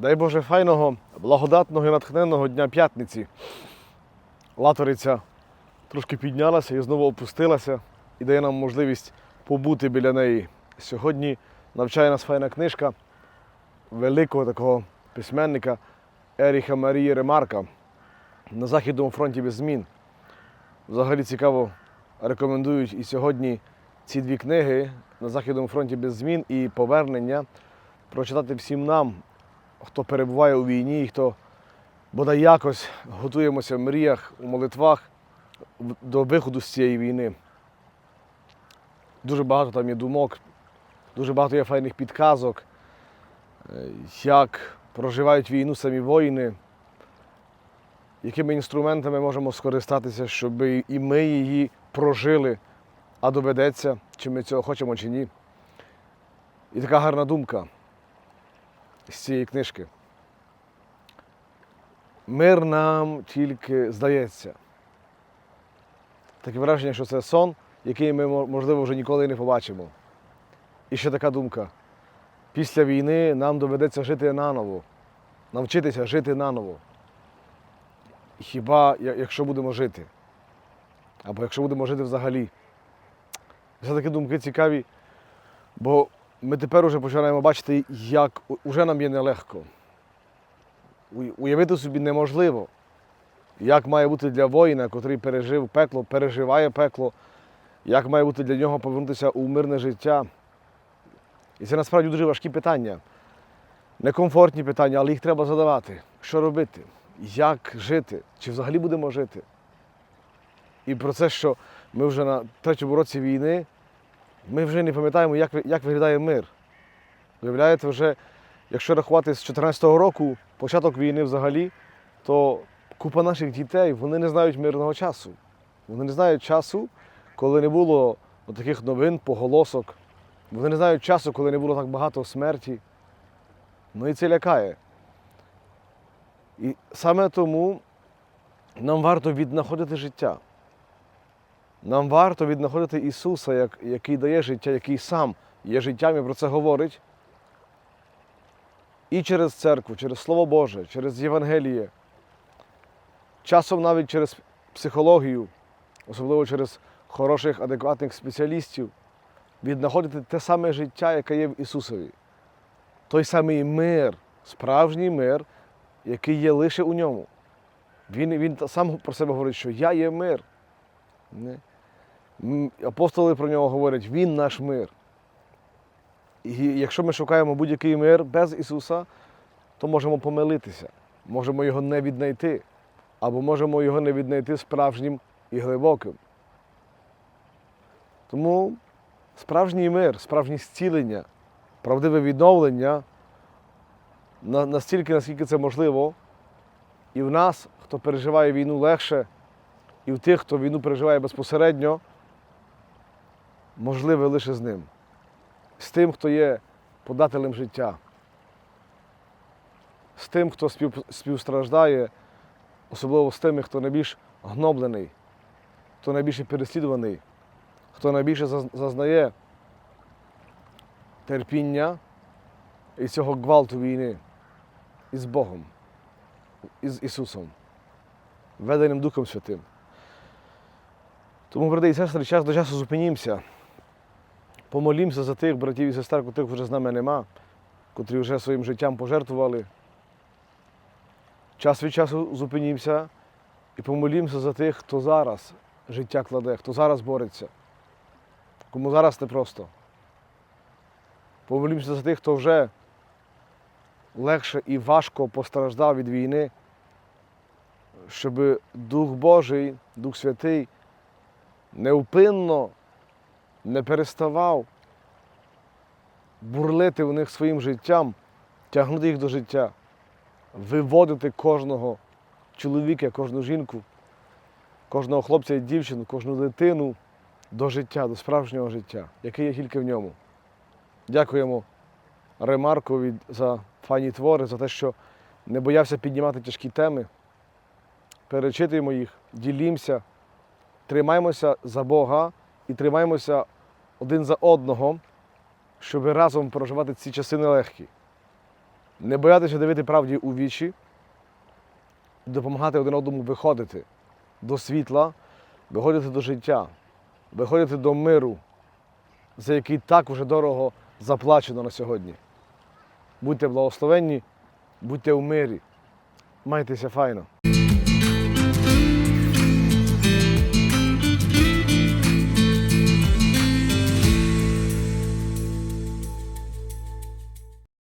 Дай Боже файного, благодатного і натхненного дня п'ятниці. Латориця трошки піднялася і знову опустилася і дає нам можливість побути біля неї. Сьогодні навчає нас файна книжка великого такого письменника Еріха Марії Ремарка на Західному фронті без змін. Взагалі цікаво рекомендують і сьогодні ці дві книги на Західному фронті без змін і повернення прочитати всім нам, хто перебуває у війні, і хто бодай якось готуємося в мріях, у молитвах до виходу з цієї війни. Дуже багато там є думок, дуже багато є файних підказок, е, як проживають війну самі воїни, якими інструментами можемо скористатися, щоб і ми її прожили, а доведеться, чи ми цього хочемо, чи ні. І така гарна думка з цієї книжки. Мир нам тільки здається. Таке враження, що це сон, який ми, можливо, вже ніколи не побачимо. І ще така думка. Після війни нам доведеться жити наново, навчитися жити наново. Хіба якщо будемо жити? Або якщо будемо жити взагалі. Це такі думки цікаві, бо ми тепер вже починаємо бачити, як уже нам є нелегко. Уявити собі неможливо, як має бути для воїна, котрий пережив пекло, переживає пекло, як має бути для нього повернутися у мирне життя. І це насправді дуже важкі питання. Некомфортні питання, але їх треба задавати. Що робити? Як жити? Чи взагалі будемо жити? І про це, що ми вже на третьому році війни, ми вже не пам'ятаємо, як, як виглядає мир. Виявляєте, вже, якщо рахувати з 14-го року, початок війни взагалі, то купа наших дітей вони не знають мирного часу. Вони не знають часу, коли не було таких новин, поголосок. Вони не знають часу, коли не було так багато смерті. Ну і це лякає. І саме тому нам варто віднаходити життя. Нам варто віднаходити Ісуса, як- який дає життя, який сам є життям і про це говорить. І через церкву, через Слово Боже, через Євангеліє, часом навіть через психологію, особливо через хороших, адекватних спеціалістів, віднаходити те саме життя, яке є в Ісусові. Той самий мир, справжній мир, який є лише у ньому. Він, він сам про себе говорить, що я є мир. Апостоли про нього говорять, Він наш мир. І якщо ми шукаємо будь-який мир без Ісуса, то можемо помилитися, можемо його не віднайти, або можемо його не віднайти справжнім і глибоким. Тому справжній мир, справжнє зцілення, правдиве відновлення настільки, наскільки це можливо, і в нас, хто переживає війну легше, і в тих, хто війну переживає безпосередньо, можливе лише з ним, з тим, хто є подателем життя, з тим, хто спів, співстраждає, особливо з тими, хто найбільш гноблений, хто найбільше переслідуваний, хто найбільше зазнає терпіння і цього гвалту війни із Богом, із Ісусом, веденим Духом Святим. Тому, брати і сестри, час до часу зупинімося. Помолімося за тих братів і сестер, котрих вже з нами нема, котрі вже своїм життям пожертвували. Час від часу зупинімося і помолімося за тих, хто зараз життя кладе, хто зараз бореться, кому зараз непросто. Помолімося за тих, хто вже легше і важко постраждав від війни, щоб Дух Божий, Дух Святий невпинно не переставав бурлити в них своїм життям, тягнути їх до життя, виводити кожного чоловіка, кожну жінку, кожного хлопця і дівчину, кожну дитину до життя, до справжнього життя, яке є тільки в ньому. Дякуємо Ремаркові за файні твори, за те, що не боявся піднімати тяжкі теми. Перечитуємо їх, ділімося, тримаємося за Бога і тримаємося один за одного, щоб разом проживати ці часи нелегкі. не боятися дивити правді у вічі, допомагати один одному виходити до світла, виходити до життя, виходити до миру, за який так уже дорого заплачено на сьогодні. Будьте благословенні, будьте у мирі, майтеся файно.